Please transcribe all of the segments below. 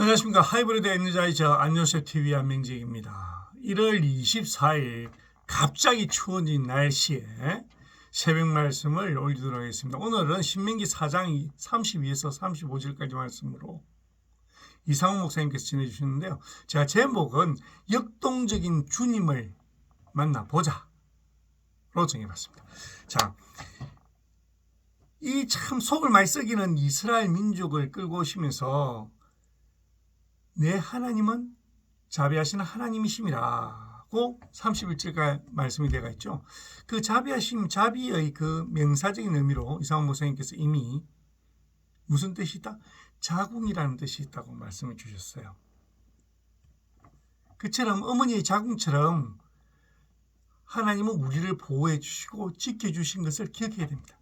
안녕하십니까 하이브리드 엔자이저 안녕하세요 TV 안명직입니다. 1월 24일 갑자기 추워진 날씨에 새벽 말씀을 올리도록 하겠습니다. 오늘은 신명기 4장 32에서 35절까지 말씀으로 이상훈 목사님께서 전해주셨는데요. 제가 제목은 역동적인 주님을 만나보자로 정해봤습니다. 자, 이 참 속을 많이 썩이는 이스라엘 민족을 끌고 오시면서 내 하나님은 자비하시는 하나님이심이라고 31절가 말씀이 되어 있죠. 그 자비하심, 자비의 그 명사적인 의미로 이상원 목사님께서 이미 무슨 뜻이 있다? 자궁이라는 뜻이 있다고 말씀을 주셨어요. 그처럼 어머니의 자궁처럼 하나님은 우리를 보호해 주시고 지켜 주신 것을 기억해야 됩니다.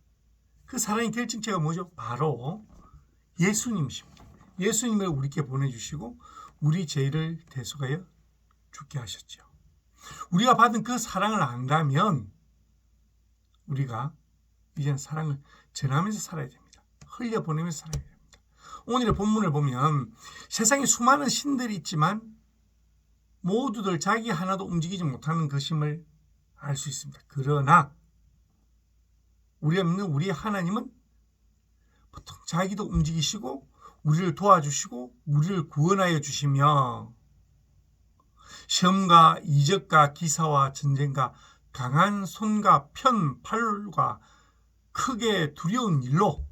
그 사랑의 결정체가 뭐죠? 바로 예수님이십니다. 예수님을 우리께 보내주시고 우리 죄를 대속하여 죽게 하셨죠. 우리가 받은 그 사랑을 안다면 우리가 이제는 사랑을 전하면서 살아야 됩니다. 흘려보내면서 살아야 됩니다. 오늘의 본문을 보면 세상에 수많은 신들이 있지만 모두들 자기 하나도 움직이지 못하는 것임을 알 수 있습니다. 그러나 우리가 믿는 우리 하나님은 보통 자기도 움직이시고 우리를 도와주시고 우리를 구원하여 주시며 시험과 이적과 기사와 전쟁과 강한 손과 편 팔과 크게 두려운 일로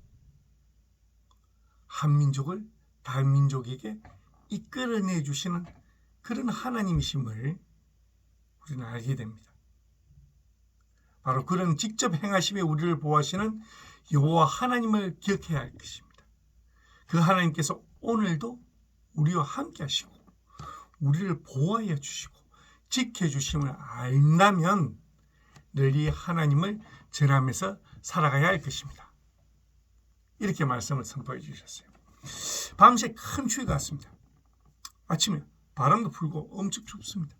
한 민족을 다른 민족에게 이끌어내 주시는 그런 하나님이심을 우리는 알게 됩니다. 바로 그런 직접 행하심에 우리를 보호하시는 여호와 하나님을 기억해야 할 것입니다. 그 하나님께서 오늘도 우리와 함께 하시고 우리를 보호하여 주시고 지켜 주심을 안다면 늘 이 하나님을 전하면서 살아가야 할 것입니다. 이렇게 말씀을 선포해 주셨어요. 밤새 큰 추위가 왔습니다. 아침에 바람도 불고 엄청 춥습니다.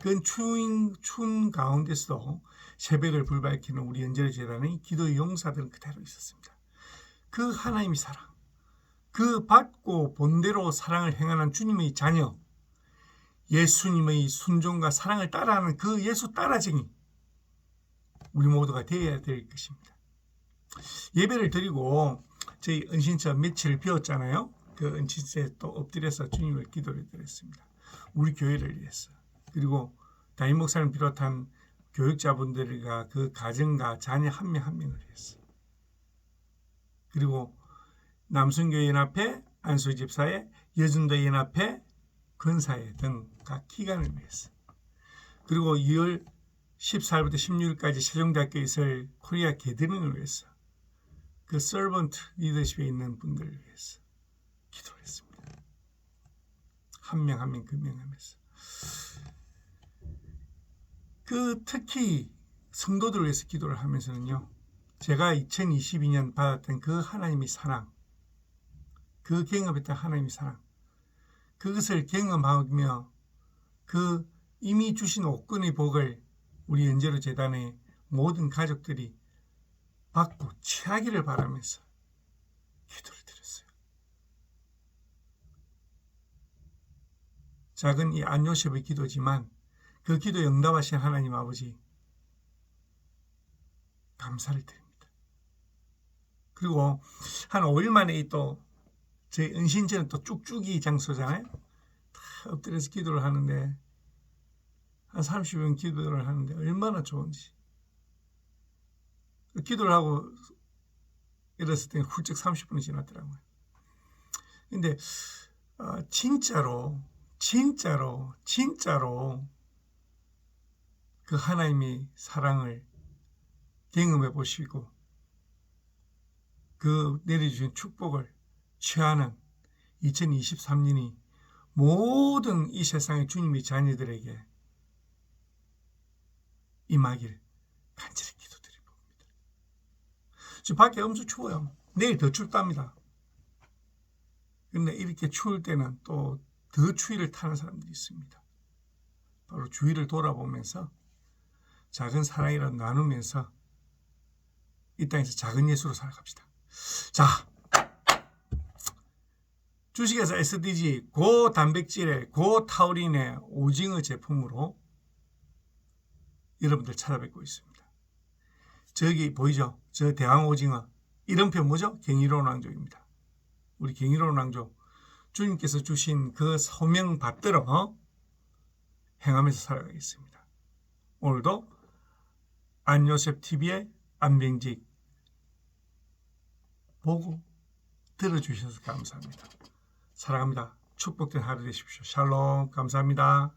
그 추운, 추운 가운데서도 새벽을 불밝히는 우리 연결 재단의 기도의 용사들은 그대로 있었습니다. 그 하나님의 사랑, 그 받고 본대로 사랑을 행하는 주님의 자녀, 예수님의 순종과 사랑을 따라하는 그 예수 따라쟁이, 우리 모두가 되어야 될 것입니다. 예배를 드리고 저희 은신처 며칠 비웠잖아요. 그 은신처에 또 엎드려서 주님을 기도를 드렸습니다. 우리 교회를 위해서. 그리고 담임 목사를 비롯한 교육자분들과 그 가정과 자녀 한 명 한 명을 위해서. 그리고 남순교회 연합회, 안수 집사회, 여준도 연합회, 근사회 등 각 기관을 위해서. 그리고 2월 14일부터 16일까지 세종대학교에 있을 코리아 게드링을 위해서. 그 서번트 리더십에 있는 분들을 위해서 기도를 했습니다. 한 명 한 명 금명하면서. 그 특히 성도들을 위해서 기도를 하면서는요. 제가 2022년 받았던 그 하나님의 사랑, 그 경험했던 하나님의 사랑, 그것을 경험하며 그 이미 주신 옥근의 복을 우리 연재로 재단의 모든 가족들이 받고 취하기를 바라면서 기도를 드렸어요. 작은 이 안요셉의 기도지만 그 기도 영답하신 하나님 아버지 감사를 드립니다. 그리고 한 5일 만에 또제 은신처는 또 쭉쭉이 장소잖아요. 다 엎드려서 기도를 하는데 한 30분 기도를 하는데 얼마나 좋은지. 기도를 하고 이랬을 때 훌쩍 30분이 지났더라고요. 근데 어, 진짜로 진짜로 진짜로 그 하나님의 사랑을 경험해 보시고 그 내려주신 축복을 취하는 2023년이 모든 이 세상의 주님의 자녀들에게 임하길 간절히 기도드립니다. 지금 밖에 엄청 추워요. 내일 더 춥답니다. 근데 이렇게 추울 때는 또 더 추위를 타는 사람들이 있습니다. 바로 주위를 돌아보면서 작은 사랑이라도 나누면서 이 땅에서 작은 예수로 살아갑시다. 자, 주식에서 SDG 고단백질의 고타우린의 오징어 제품으로 여러분들 찾아뵙고 있습니다. 저기 보이죠? 저 대왕 오징어 이름표 뭐죠? 경이로운 왕족입니다. 우리 경이로운 왕족 주님께서 주신 그 소명 받들어 행하면서 살아가겠습니다. 오늘도 안요셉 TV의 안병직 보고 들어주셔서 감사합니다. 사랑합니다. 축복된 하루 되십시오. 샬롬 감사합니다.